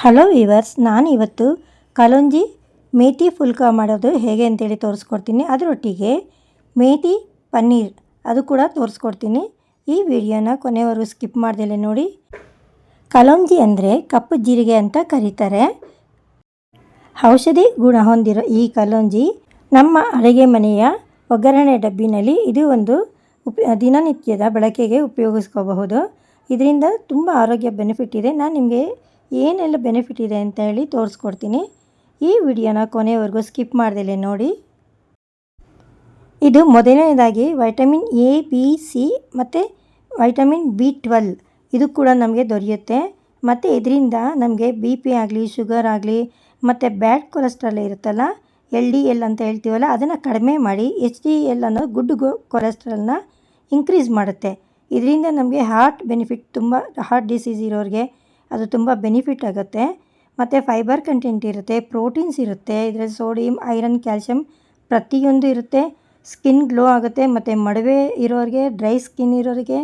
Hello viewers, ನಾನು ಇವತ್ತು ಕಲೋಂಜಿ ಮೇಥಿ ಫುಲ್ಕ ಮಾಡೋದು ಹೇಗೆ ಅಂತೇಳಿ ತೋರಿಸ್ಕೊಡ್ತೀನಿ. ಅದರೊಟ್ಟಿಗೆ ಮೇಥಿ ಪನ್ನೀರ್ ಅದು ಕೂಡ ತೋರಿಸ್ಕೊಡ್ತೀನಿ. ಈ ವಿಡಿಯೋನ ಕೊನೆವರೆಗೂ ಸ್ಕಿಪ್ ಮಾಡ್ದೆಲೆ ನೋಡಿ. ಕಲೊಂಜಿ ಅಂದರೆ ಕಪ್ಪು ಜೀರಿಗೆ ಅಂತ ಕರೀತಾರೆ. ಔಷಧಿ ಗುಣ ಹೊಂದಿರೋ ಈ ಕಲೊಂಜಿ ನಮ್ಮ ಅಡುಗೆ ಮನೆಯ ಒಗ್ಗರಣೆ ಡಬ್ಬಿನಲ್ಲಿ ಇದು ಒಂದು ಉಪ, ದಿನನಿತ್ಯದ ಬಳಕೆಗೆ ಉಪಯೋಗಿಸ್ಕೋಬಹುದು. ಇದರಿಂದ ತುಂಬ ಆರೋಗ್ಯ ಬೆನಿಫಿಟ್ ಇದೆ. ನಾನು ನಿಮಗೆ ಏನೆಲ್ಲ ಬೆನಿಫಿಟ್ ಇದೆ ಅಂತ ಹೇಳಿ ತೋರಿಸ್ಕೊಡ್ತೀನಿ. ಈ ವಿಡಿಯೋನ ಕೊನೆವರೆಗೂ ಸ್ಕಿಪ್ ಮಾಡ್ದಲೆ ನೋಡಿ. ಇದು ಮೊದಲನೇದಾಗಿ ವೈಟಮಿನ್ ಎ ಬಿ ಸಿ ಮತ್ತು ವೈಟಮಿನ್ ಬಿ ಟ್ವೆಲ್ ಇದು ಕೂಡ ನಮಗೆ ದೊರೆಯುತ್ತೆ. ಮತ್ತು ಇದರಿಂದ ನಮಗೆ ಬಿ ಪಿ ಆಗಲಿ ಶುಗರ್ ಆಗಲಿ ಮತ್ತು ಬ್ಯಾಡ್ ಕೊಲೆಸ್ಟ್ರಾಲ್ ಇರುತ್ತಲ್ಲ ಎಲ್ ಡಿ ಎಲ್ ಅಂತ ಹೇಳ್ತೀವಲ್ಲ, ಅದನ್ನು ಕಡಿಮೆ ಮಾಡಿ ಎಚ್ ಡಿ ಎಲ್ ಅನ್ನೋ ಗುಡ್ ಕೊಲೆಸ್ಟ್ರಾಲ್ನ ಇನ್ಕ್ರೀಸ್ ಮಾಡುತ್ತೆ. ಇದರಿಂದ ನಮಗೆ ಹಾರ್ಟ್ ಬೆನಿಫಿಟ್ ತುಂಬ ಹಾರ್ಟ್ ಡಿಸೀಸ್ ಇರೋರಿಗೆ ಅದು ತುಂಬ ಬೆನಿಫಿಟ್ ಆಗುತ್ತೆ. ಮತ್ತು ಫೈಬರ್ ಕಂಟೆಂಟ್ ಇರುತ್ತೆ ಪ್ರೋಟೀನ್ಸ್ ಇರುತ್ತೆ, ಇದರಲ್ಲಿ ಸೋಡಿಯಂ ಐರನ್ ಕ್ಯಾಲ್ಶಿಯಂ ಪ್ರತಿಯೊಂದು ಇರುತ್ತೆ. ಸ್ಕಿನ್ ಗ್ಲೋ ಆಗುತ್ತೆ, ಮತ್ತು ಮಡವೆ ಇರೋರಿಗೆ ಡ್ರೈ ಸ್ಕಿನ್ ಇರೋರಿಗೆ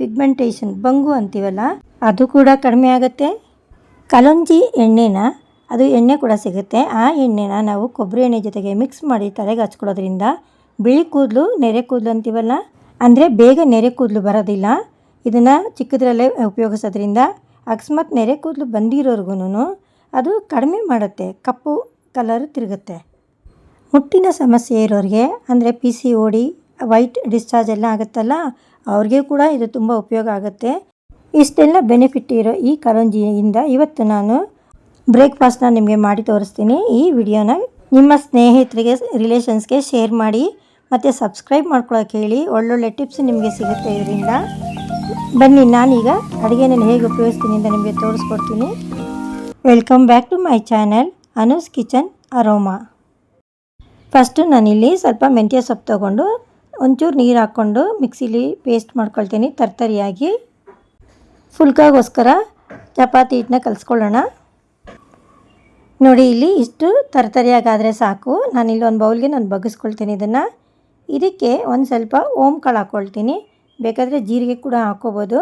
ಪಿಗ್ಮೆಂಟೇಷನ್ ಬಂಗು ಅಂತೀವಲ್ಲ, ಅದು ಕೂಡ ಕಡಿಮೆ ಆಗುತ್ತೆ. ಕಲಂಜಿ ಎಣ್ಣೆನ, ಅದು ಎಣ್ಣೆ ಕೂಡ ಸಿಗುತ್ತೆ. ಆ ಎಣ್ಣೆನ ನಾವು ಕೊಬ್ಬರಿ ಎಣ್ಣೆ ಜೊತೆಗೆ ಮಿಕ್ಸ್ ಮಾಡಿ ತಲೆಗೆ ಹಚ್ಕೊಳ್ಳೋದ್ರಿಂದ ಬಿಳಿ ಕೂದಲು, ನೆರೆ ಕೂದಲು ಅಂತೀವಲ್ಲ, ಅಂದರೆ ಬೇಗ ನೆರೆ ಕೂದಲು ಬರೋದಿಲ್ಲ. ಇದನ್ನು ಚಿಕ್ಕದ್ರಲ್ಲೇ ಉಪಯೋಗಿಸೋದ್ರಿಂದ ಅಕಸ್ಮಾತ್ ನೆರೆ ಕೂದಲು ಬಂದಿರೋರ್ಗು ಅದು ಕಡಿಮೆ ಮಾಡುತ್ತೆ, ಕಪ್ಪು ಕಲರ್ ತಿರುಗುತ್ತೆ. ಮುಟ್ಟಿನ ಸಮಸ್ಯೆ ಇರೋರಿಗೆ, ಅಂದರೆ P C O D white discharge ಎಲ್ಲ ಆಗುತ್ತಲ್ಲ, ಅವ್ರಿಗೆ ಕೂಡ ಇದು ತುಂಬ ಉಪಯೋಗ ಆಗುತ್ತೆ. ಇಷ್ಟೆಲ್ಲ ಬೆನಿಫಿಟ್ ಇರೋ ಈ ಕರಂಜಿಯಿಂದ ಇವತ್ತು ನಾನು ಬ್ರೇಕ್ಫಾಸ್ಟ್ನ ನಿಮಗೆ ಮಾಡಿ ತೋರಿಸ್ತೀನಿ. ಈ ವಿಡಿಯೋನ ನಿಮ್ಮ ಸ್ನೇಹಿತರಿಗೆ ರಿಲೇಷನ್ಸ್ಗೆ ಶೇರ್ ಮಾಡಿ, ಮತ್ತು ಸಬ್ಸ್ಕ್ರೈಬ್ ಮಾಡ್ಕೊಳ್ಳೋಕೆ ಹೇಳಿ, ಒಳ್ಳೊಳ್ಳೆ ಟಿಪ್ಸ್ ನಿಮಗೆ ಸಿಗುತ್ತೆ ಇದರಿಂದ. ಬನ್ನಿ, ನಾನೀಗ ಅಡುಗೆನಲ್ಲಿ ಹೇಗೆ ಉಪಯೋಗಿಸ್ತೀನಿ ಅಂತ ನಿಮಗೆ ತೋರಿಸ್ಕೊಡ್ತೀನಿ. Welcome back to my channel Anu's kitchen aroma first ನಾನಿಲ್ಲಿ ಸ್ವಲ್ಪ ಮೆಂತ್ಯ ಸೊಪ್ಪು ತೊಗೊಂಡು, ಒಂಚೂರು ನೀರು ಹಾಕ್ಕೊಂಡು ಮಿಕ್ಸಿಲಿ ಪೇಸ್ಟ್ ಮಾಡ್ಕೊಳ್ತೀನಿ ತರ್ತರಿಯಾಗಿ. ಫುಲ್ಕಾಗೋಸ್ಕರ ಚಪಾತಿ ಹಿಟ್ಟನ್ನ ಕಲಿಸ್ಕೊಳ್ಳೋಣ. ನೋಡಿ, ಇಲ್ಲಿ ಇಷ್ಟು ತರ್ತರಿಯಾಗಾದರೆ ಸಾಕು. ನಾನಿಲ್ಲಿ ಒಂದು ಬೌಲ್ಗೆ ನಾನು ಬಗ್ಗಿಸ್ಕೊಳ್ತೀನಿ ಇದನ್ನು. ಇದಕ್ಕೆ ಒಂದು ಸ್ವಲ್ಪ ಓಮ್ ಕಾಳು ಹಾಕ್ಕೊಳ್ತೀನಿ. ಬೇಕಾದರೆ ಜೀರಿಗೆ ಕೂಡ ಹಾಕ್ಕೋಬೋದು.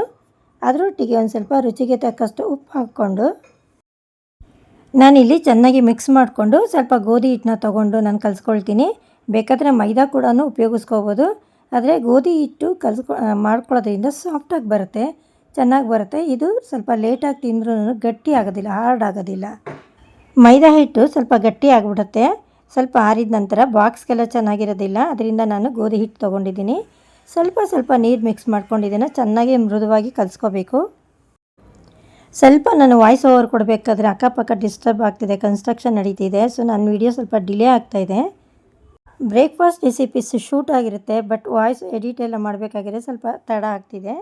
ಅದರೊಟ್ಟಿಗೆ ಒಂದು ಸ್ವಲ್ಪ ರುಚಿಗೆ ತಕ್ಕಷ್ಟು ಉಪ್ಪು ಹಾಕ್ಕೊಂಡು ನಾನಿಲ್ಲಿ ಚೆನ್ನಾಗಿ ಮಿಕ್ಸ್ ಮಾಡಿಕೊಂಡು ಸ್ವಲ್ಪ ಗೋಧಿ ಹಿಟ್ಟನ್ನ ತೊಗೊಂಡು ನಾನು ಕಲಿಸ್ಕೊಳ್ತೀನಿ. ಬೇಕಾದರೆ ಮೈದಾ ಕೂಡ ಉಪಯೋಗಿಸ್ಕೋಬೋದು. ಆದರೆ ಗೋಧಿ ಹಿಟ್ಟು ಕಲ್ಸ್ಕೊ ಮಾಡ್ಕೊಳ್ಳೋದ್ರಿಂದ ಸಾಫ್ಟಾಗಿ ಬರುತ್ತೆ, ಚೆನ್ನಾಗಿ ಬರುತ್ತೆ. ಇದು ಸ್ವಲ್ಪ ಲೇಟಾಗಿ ತಿಂದ್ರೂ ಗಟ್ಟಿ ಆಗೋದಿಲ್ಲ ಹಾರ್ಡ್ ಆಗೋದಿಲ್ಲ. ಮೈದಾ ಹಿಟ್ಟು ಸ್ವಲ್ಪ ಗಟ್ಟಿ ಆಗಿಬಿಡುತ್ತೆ. ಸ್ವಲ್ಪ ಆರಿದ ನಂತರ ಬಾಕ್ಸ್ಗೆಲ್ಲ ಚೆನ್ನಾಗಿರೋದಿಲ್ಲ. ಅದರಿಂದ ನಾನು ಗೋಧಿ ಹಿಟ್ಟು ತೊಗೊಂಡಿದ್ದೀನಿ. ಸ್ವಲ್ಪ ಸ್ವಲ್ಪ ನೀರು ಮಿಕ್ಸ್ ಮಾಡ್ಕೊಂಡಿದ್ದೀನಿ ಚೆನ್ನಾಗಿ ಮೃದುವಾಗಿ ಕಲಿಸ್ಕೋಬೇಕು. ಸ್ವಲ್ಪ ನಾನು ವಾಯ್ಸ್ ಓವರ್ ಕೊಡಬೇಕಾದ್ರೆ ಅಕ್ಕಪಕ್ಕ ಡಿಸ್ಟರ್ಬ್ ಆಗ್ತಿದೆ ಕನ್ಸ್ಟ್ರಕ್ಷನ್ ನಡೀತಿದೆ ಸೊ ನನ್ನ ವಿಡಿಯೋ ಸ್ವಲ್ಪ ಡಿಲೇ ಆಗ್ತಾಯಿದೆ ಬ್ರೇಕ್ಫಾಸ್ಟ್ ರೆಸಿಪೀಸ್ ಶೂಟ್ ಆಗಿರುತ್ತೆ ಬಟ್ ವಾಯ್ಸ್ ಎಡಿಟ್ ಎಲ್ಲ ಮಾಡಬೇಕಾಗಿದೆ ಸ್ವಲ್ಪ ತಡ ಆಗ್ತಿದೆ.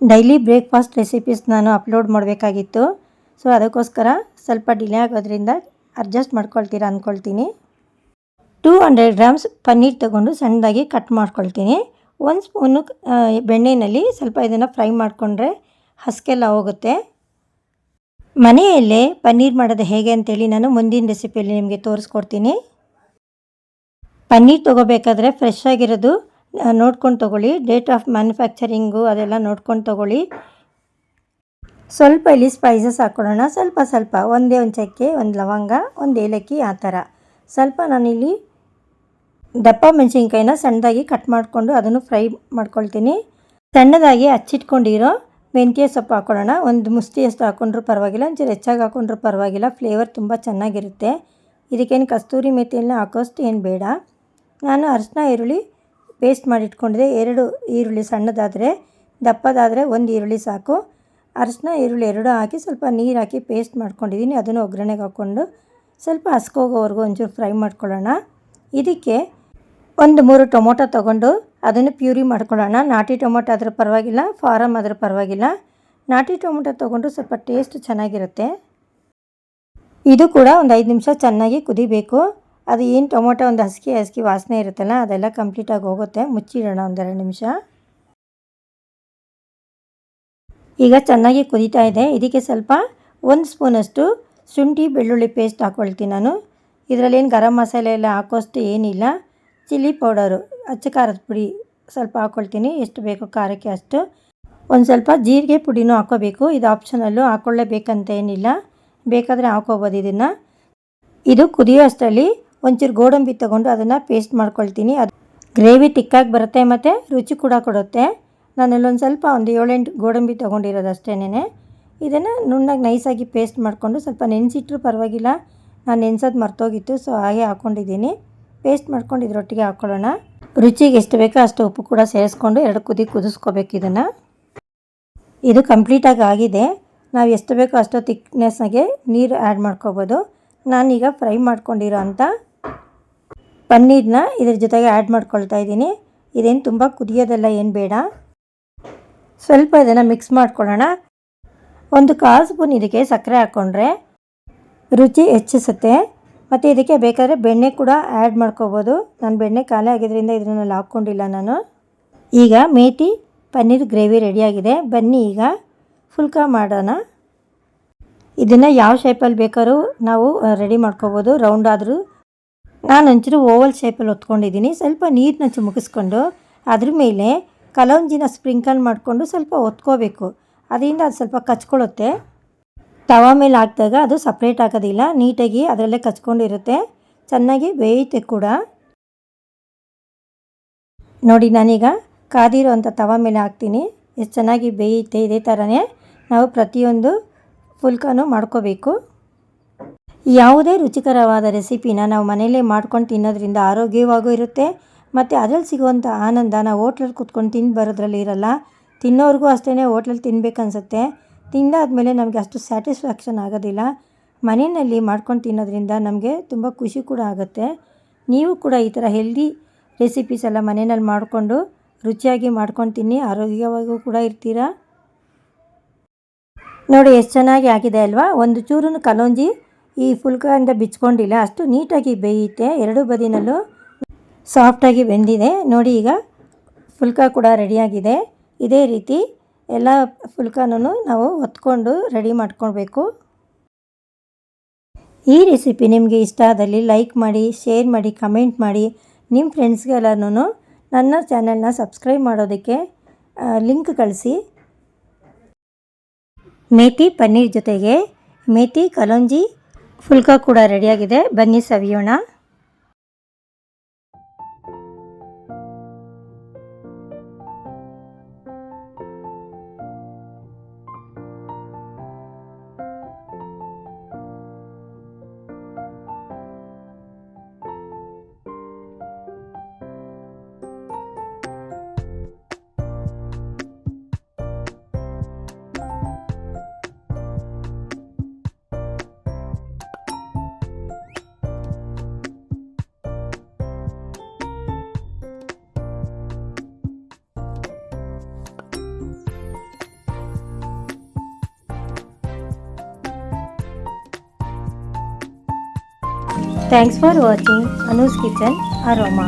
ಡೈಲಿ ಬ್ರೇಕ್ಫಾಸ್ಟ್ ರೆಸಿಪೀಸ್ ನಾನು ಅಪ್ಲೋಡ್ ಮಾಡಬೇಕಾಗಿತ್ತು ಸೊ ಅದಕ್ಕೋಸ್ಕರ ಸ್ವಲ್ಪ ಡಿಲೇ ಆಗೋದ್ರಿಂದ ಅಡ್ಜಸ್ಟ್ ಮಾಡ್ಕೊಳ್ತೀರಾ ಅಂದ್ಕೊಳ್ತೀನಿ ಟೂ ಹಂಡ್ರೆಡ್ ಗ್ರಾಮ್ಸ್ ಪನ್ನೀರ್ ತಗೊಂಡು ಸಣ್ಣದಾಗಿ ಕಟ್ ಮಾಡ್ಕೊಳ್ತೀನಿ. ಒಂದು ಸ್ಪೂನು ಬೆಣ್ಣೆಯಲ್ಲಿ ಸ್ವಲ್ಪ ಇದನ್ನು ಫ್ರೈ ಮಾಡಿಕೊಂಡ್ರೆ ಹಸ್ಕೆಲ್ಲ ಹೋಗುತ್ತೆ. ಮನೆಯಲ್ಲೇ ಪನ್ನೀರ್ ಮಾಡೋದು ಹೇಗೆ ಅಂತೇಳಿ ನಾನು ಮುಂದಿನ ರೆಸಿಪಿಯಲ್ಲಿ ನಿಮಗೆ ತೋರಿಸ್ಕೊಡ್ತೀನಿ. ಪನ್ನೀರ್ ತೊಗೋಬೇಕಾದ್ರೆ ಫ್ರೆಶ್ ಆಗಿರೋದು ನೋಡ್ಕೊಂಡು ತೊಗೊಳ್ಳಿ. ಡೇಟ್ ಆಫ್ ಮ್ಯಾನುಫ್ಯಾಕ್ಚರಿಂಗು ಅದೆಲ್ಲ ನೋಡ್ಕೊಂಡು ತೊಗೊಳ್ಳಿ. ಸ್ವಲ್ಪ ಇಲ್ಲಿ ಸ್ಪೈಸಸ್ ಹಾಕ್ಕೊಳ್ಳೋಣ ಸ್ವಲ್ಪ ಸ್ವಲ್ಪ, ಒಂದೇ ಒಂದು ಚಕ್ಕೆ, ಒಂದು ಲವಂಗ, ಒಂದು ಏಲಕ್ಕಿ, ಆ ಥರ. ಸ್ವಲ್ಪ ನಾನಿಲ್ಲಿ ದಪ್ಪ ಮೆಣಸಿನ್ಕಾಯಿನ ಸಣ್ಣದಾಗಿ ಕಟ್ ಮಾಡಿಕೊಂಡು ಅದನ್ನು ಫ್ರೈ ಮಾಡ್ಕೊಳ್ತೀನಿ. ಸಣ್ಣದಾಗಿ ಹಚ್ಚಿಟ್ಕೊಂಡಿರೋ ಮೆಂತ್ಯ ಸೊಪ್ಪು ಹಾಕ್ಕೊಳ್ಳೋಣ ಒಂದು ಮುಸ್ತಿಯಷ್ಟು ಹಾಕ್ಕೊಂಡ್ರೂ ಪರವಾಗಿಲ್ಲ, ಒಂಚೂರು ಹೆಚ್ಚಾಗಿ ಹಾಕ್ಕೊಂಡ್ರೂ ಪರವಾಗಿಲ್ಲ. ಫ್ಲೇವರ್ ತುಂಬ ಚೆನ್ನಾಗಿರುತ್ತೆ. ಇದಕ್ಕೇನು ಕಸ್ತೂರಿ ಮೆಥಿಯನ್ನ ಹಾಕೋಷ್ಟು ಏನು ಬೇಡ. ನಾನು ಅರಿಶಿನ, ಈರುಳ್ಳಿ ಪೇಸ್ಟ್ ಮಾಡಿ ಇಟ್ಕೊಂಡಿದ್ದೆ ಎರಡು ಈರುಳ್ಳಿ ಸಣ್ಣದಾದರೆ, ದಪ್ಪದಾದರೆ ಒಂದು ಈರುಳ್ಳಿ ಸಾಕು. ಅರಿಶಿನ, ಈರುಳ್ಳಿ ಎರಡು ಹಾಕಿ ಸ್ವಲ್ಪ ನೀರು ಹಾಕಿ ಪೇಸ್ಟ್ ಮಾಡ್ಕೊಂಡಿದ್ದೀನಿ. ಅದನ್ನು ಒಗ್ಗರಣೆಗೆ ಹಾಕ್ಕೊಂಡು ಸ್ವಲ್ಪ ಹಸ್ಕೋಗೋವರೆಗೂ ಒಂಚೂರು ಫ್ರೈ ಮಾಡ್ಕೊಳ್ಳೋಣ. ಇದಕ್ಕೆ ಒಂದು ಮೂರು ಟೊಮೊಟೊ ತೊಗೊಂಡು ಅದನ್ನು ಪ್ಯೂರಿ ಮಾಡ್ಕೊಳ್ಳೋಣ. ನಾಟಿ ಟೊಮೊಟೊ ಆದರೂ ಪರವಾಗಿಲ್ಲ ಫಾರಮ್ ಆದರೂ ಪರವಾಗಿಲ್ಲ. ನಾಟಿ ಟೊಮೊಟೊ ತೊಗೊಂಡು ಸ್ವಲ್ಪ ಟೇಸ್ಟ್ ಚೆನ್ನಾಗಿರುತ್ತೆ. ಇದು ಕೂಡ ಒಂದು ಐದು ನಿಮಿಷ ಚೆನ್ನಾಗಿ ಕುದಿಬೇಕು. ಅದು ಏನು ಟೊಮೊಟೊ ಒಂದು ಹಸ್ಕಿ ಹಸ್ಕಿ ವಾಸನೆ ಇರುತ್ತಲ್ಲ, ಅದೆಲ್ಲ ಕಂಪ್ಲೀಟಾಗಿ ಹೋಗುತ್ತೆ. ಮುಚ್ಚಿಡೋಣ ಒಂದೆರಡು ನಿಮಿಷ. ಈಗ ಚೆನ್ನಾಗಿ ಕುದೀತಾ ಇದೆ. ಇದಕ್ಕೆ ಸ್ವಲ್ಪ ಒಂದು ಸ್ಪೂನಷ್ಟು ಶುಂಠಿ ಬೆಳ್ಳುಳ್ಳಿ ಪೇಸ್ಟ್ ಹಾಕ್ಕೊಳ್ತೀನಿ ನಾನು. ಇದರಲ್ಲಿ ಏನು ಗರಂ ಮಸಾಲೆ ಎಲ್ಲ ಹಾಕೋಷ್ಟು ಏನಿಲ್ಲ. ಚಿಲ್ಲಿ ಪೌಡರು, ಅಚ್ಚ ಖಾರದ ಪುಡಿ ಸ್ವಲ್ಪ ಹಾಕ್ಕೊಳ್ತೀನಿ ಎಷ್ಟು ಬೇಕೋ ಖಾರಕ್ಕೆ ಅಷ್ಟು. ಒಂದು ಸ್ವಲ್ಪ ಜೀರಿಗೆ ಪುಡಿನೂ ಹಾಕ್ಕೋಬೇಕು ಇದು ಆಪ್ಷನಲ್ಲು ಹಾಕ್ಕೊಳ್ಳೇಬೇಕಂತ ಏನಿಲ್ಲ. ಬೇಕಾದರೆ ಹಾಕೋಬೋದು ಇದನ್ನು. ಇದು ಕುದಿಯೋ ಅಷ್ಟರಲ್ಲಿ ಒಂಚೂರು ಗೋಡಂಬಿ ತೊಗೊಂಡು ಅದನ್ನು ಪೇಸ್ಟ್ ಮಾಡ್ಕೊಳ್ತೀನಿ. ಅದು ಗ್ರೇವಿ ತಿಕ್ಕಾಗಿ ಬರುತ್ತೆ ಮತ್ತು ರುಚಿ ಕೂಡ ಕೊಡುತ್ತೆ. ನಾನಲ್ಲೊಂದು ಸ್ವಲ್ಪ ಒಂದು ಏಳೆಂಟು ಗೋಡಂಬಿ ತೊಗೊಂಡಿರೋದು ಅಷ್ಟೇನೆ ಇದನ್ನು ನುಣ್ಣಾಗಿ ನೈಸಾಗಿ ಪೇಸ್ಟ್ ಮಾಡಿಕೊಂಡು ಸ್ವಲ್ಪ ನೆನೆಸಿಟ್ರೂ ಪರವಾಗಿಲ್ಲ. ನಾನು ನೆನೆಸೋದು ಮರ್ತೋಗಿತ್ತು, ಸೊ ಹಾಗೆ ಹಾಕ್ಕೊಂಡಿದ್ದೀನಿ ಪೇಸ್ಟ್ ಮಾಡ್ಕೊಂಡು ಇದರೊಟ್ಟಿಗೆ ಹಾಕ್ಕೊಳ್ಳೋಣ ರುಚಿಗೆ ಎಷ್ಟು ಬೇಕೋ ಅಷ್ಟು ಉಪ್ಪು ಕೂಡ ಸೇರಿಸ್ಕೊಂಡು ಎರಡು ಕುದಿ ಕುದಿಸ್ಕೋಬೇಕು ಇದನ್ನು. ಇದು ಕಂಪ್ಲೀಟಾಗಿ ಆಗಿದೆ. ನಾವು ಎಷ್ಟು ಬೇಕೋ ಅಷ್ಟು ತಿಕ್ನೆಸ್ಸಾಗೆ ನೀರು ಆ್ಯಡ್ ಮಾಡ್ಕೋಬೋದು. ನಾನೀಗ ಫ್ರೈ ಮಾಡ್ಕೊಂಡಿರೋ ಅಂಥ ಪನ್ನೀರನ್ನ ಇದ್ರ ಜೊತೆಗೆ ಆ್ಯಡ್ ಮಾಡ್ಕೊಳ್ತಾ ಇದ್ದೀನಿ. ಇದೇನು ತುಂಬ ಕುದಿಯೋದೆಲ್ಲ ಏನು ಬೇಡ. ಸ್ವಲ್ಪ ಇದನ್ನು ಮಿಕ್ಸ್ ಮಾಡ್ಕೊಳ್ಳೋಣ. ಒಂದು ಕಾಲು ಸ್ಪೂನ್ ಇದಕ್ಕೆ ಸಕ್ಕರೆ ಹಾಕ್ಕೊಂಡ್ರೆ ರುಚಿ ಹೆಚ್ಚಿಸುತ್ತೆ. ಮತ್ತು ಇದಕ್ಕೆ ಬೇಕಾದರೆ ಬೆಣ್ಣೆ ಕೂಡ ಆ್ಯಡ್ ಮಾಡ್ಕೋಬೋದು. ನಾನು ಬೆಣ್ಣೆ ಖಾಲಿ ಆಗಿದ್ದರಿಂದ ಇದನ್ನೆಲ್ಲ ಹಾಕ್ಕೊಂಡಿಲ್ಲ ನಾನು. ಈಗ ಮೇಟಿ ಪನ್ನೀರ್ ಗ್ರೇವಿ ರೆಡಿಯಾಗಿದೆ ಬನ್ನಿ ಈಗ ಫುಲ್ಕ ಮಾಡೋಣ. ಇದನ್ನು ಯಾವ ಶೇಪಲ್ಲಿ ಬೇಕಾದ್ರೂ ನಾವು ರೆಡಿ ಮಾಡ್ಕೋಬೋದು. ರೌಂಡ್ ಆದರೂ. ನಾನು ಒಂಚೂರು ಓವಲ್ ಶೇಪಲ್ಲಿ ಹೊತ್ಕೊಂಡಿದ್ದೀನಿ. ಸ್ವಲ್ಪ ನೀರನ್ನ ಚುಮುಕಿಸ್ಕೊಂಡು ಅದ್ರ ಮೇಲೆ ಕಲೌಂಜಿನ ಸ್ಪ್ರಿಂಕಲ್ ಮಾಡಿಕೊಂಡು ಸ್ವಲ್ಪ ಒತ್ಕೋಬೇಕು ಅದರಿಂದ ಅದು ಸ್ವಲ್ಪ ಕಚ್ಕೊಳ್ಳುತ್ತೆ. ತವ ಮೇಲೆ ಹಾಕಿದಾಗ ಅದು ಸಪ್ರೇಟ್ ಆಗೋದಿಲ್ಲ, ನೀಟಾಗಿ ಅದರಲ್ಲೇ ಕಚ್ಕೊಂಡಿರುತ್ತೆ. ಚೆನ್ನಾಗಿ ಬೇಯುತ್ತೆ ಕೂಡ. ನೋಡಿ ನಾನೀಗ ಕಾದಿರೋ ಅಂಥ ತವ ಮೇಲೆ ಹಾಕ್ತೀನಿ. ಎಷ್ಟು ಚೆನ್ನಾಗಿ ಬೇಯುತ್ತೆ ಇದೇ ಥರನೇ ನಾವು ಪ್ರತಿಯೊಂದು ಫುಲ್ಕನೂ ಮಾಡ್ಕೋಬೇಕು. ಯಾವುದೇ ರುಚಿಕರವಾದ ರೆಸಿಪಿನ ನಾವು ಮನೆಯಲ್ಲೇ ಮಾಡ್ಕೊಂಡು ತಿನ್ನೋದ್ರಿಂದ ಆರೋಗ್ಯವಾಗೂ ಇರುತ್ತೆ. ಮತ್ತು ಅದರಲ್ಲಿ ಸಿಗುವಂಥ ಆನಂದ ನಾವು ಹೋಟ್ಲಲ್ಲಿ ಕುತ್ಕೊಂಡು ತಿಂದು ಬರೋದ್ರಲ್ಲಿ ಇರಲ್ಲ. ತಿನ್ನೋರಿಗೂ ಅಷ್ಟೇ ಹೋಟ್ಲಲ್ಲಿ ತಿನ್ಬೇಕನ್ಸುತ್ತೆ ತಿಂದಾದ್ಮೇಲೆ ನಮಗೆ ಅಷ್ಟು ಸ್ಯಾಟಿಸ್ಫ್ಯಾಕ್ಷನ್ ಆಗೋದಿಲ್ಲ. ಮನೆಯಲ್ಲಿ ಮಾಡ್ಕೊಂಡು ತಿನ್ನೋದ್ರಿಂದ ನಮಗೆ ತುಂಬ ಖುಷಿ ಕೂಡ ಆಗುತ್ತೆ. ನೀವು ಕೂಡ ಈ ಥರ ಹೆಲ್ದಿ ರೆಸಿಪೀಸ್ ಎಲ್ಲ ಮನೆಯಲ್ಲಿ ಮಾಡಿಕೊಂಡು ರುಚಿಯಾಗಿ ಮಾಡ್ಕೊಂಡು ತಿನ್ನಿ, ಆರೋಗ್ಯವಾಗೂ ಕೂಡ ಇರ್ತೀರಾ? ನೋಡಿ, ಎಷ್ಟು ಚೆನ್ನಾಗಿ ಆಗಿದೆ ಅಲ್ವಾ? ಒಂದು ಚೂರು ಕಲೋಂಜಿ ಈ ಫುಲ್ಕದಿಂದ ಬಿಚ್ಕೊಂಡಿಲ್ಲ. ಅಷ್ಟು ನೀಟಾಗಿ ಬೇಯುತ್ತೆ. ಎರಡು ಬದಿನಲ್ಲೂ ಸಾಫ್ಟಾಗಿ ಬೆಂದಿದೆ. ನೋಡಿ ಈಗ ಫುಲ್ಕ ಕೂಡ ರೆಡಿಯಾಗಿದೆ ಇದೇ ರೀತಿ ಎಲ್ಲ ಫುಲ್ಕಾನೂ ನಾವು ಹೊತ್ಕೊಂಡು ರೆಡಿ ಮಾಡ್ಕೊಳ್ಬೇಕು. ಈ ರೆಸಿಪಿ ನಿಮಗೆ ಇಷ್ಟ ಆದಲ್ಲಿ ಲೈಕ್ ಮಾಡಿ, ಶೇರ್ ಮಾಡಿ, ಕಮೆಂಟ್ ಮಾಡಿ. ನಿಮ್ಮ ಫ್ರೆಂಡ್ಸ್ಗೆಲ್ಲನೂ ನನ್ನ ಚಾನೆಲ್ನ ಸಬ್ಸ್ಕ್ರೈಬ್ ಮಾಡೋದಕ್ಕೆ ಲಿಂಕ್ ಕಳಿಸಿ. ಮೇತಿ ಪನ್ನೀರ್ ಜೊತೆಗೆ ಮೇತಿ, ಕಲೊಂಜಿ, ಫುಲ್ಕ ಕೂಡ ರೆಡಿಯಾಗಿದೆ. ಬನ್ನಿ ಸವಿಯೋಣ. தேங்க்ஸ் ஃபார் வாட்சிங் அனுஸ் கிச்சன் அரோமா